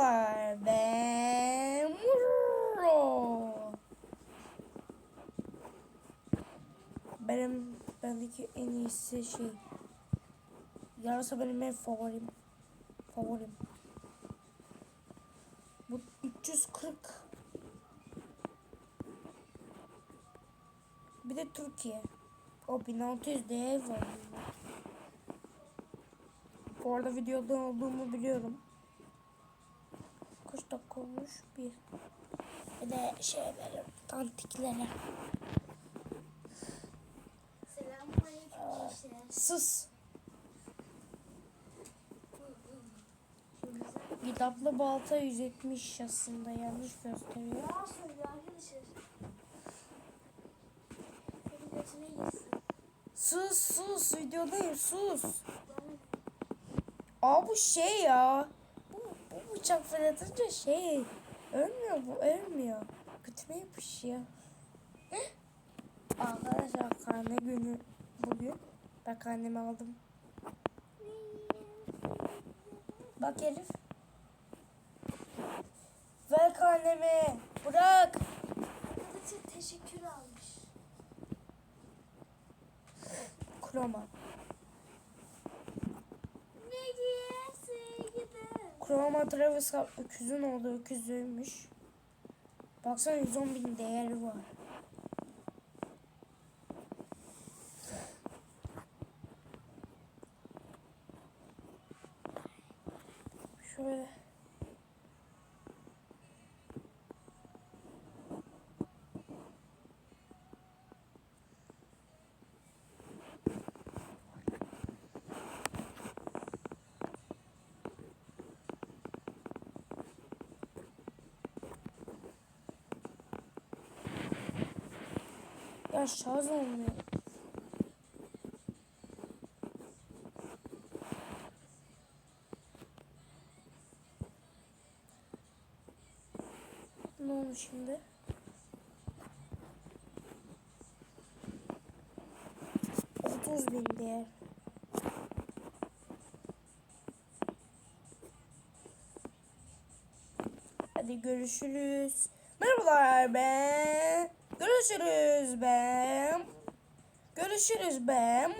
Merhabalar ben Murro. Benim bendeki en iyisi şey. Yarasa benim en favorim. Favorim. Bu 340. Bir de Türkiye. O 1600 değer var. Bu arada videoda olduğumu biliyorum. Kaç dakika olmuş? Bir. Bir de şeylere, tantiklere. Selamünaleyküm. Sus. Kitaplı balta 170 aslında yanlış gösteriyor. Yalan söylüyor arkadaşlar. Sus sus videodayım sus. Aa bu şey ya. Bıçak fırlatınca şey. Ölmüyor bu ölmüyor. Götüme yapışıyor. Arkadaşlar karne günü bugün. Ben karnemi aldım. Bak herif. Ver karnemi. Bırak. arkadaşlar teşekkür almış. Kroma. Ne giyersin Kroma Travis öküzün olduğu öküzüymüş. Baksana 110 bin değeri var. Şöyle. Ya şarj olmuyor. Ne oldu şimdi? Otuz bin değer. Hadi görüşürüz. Merhabalar ben. Görüşürüz ben. Görüşürüz ben.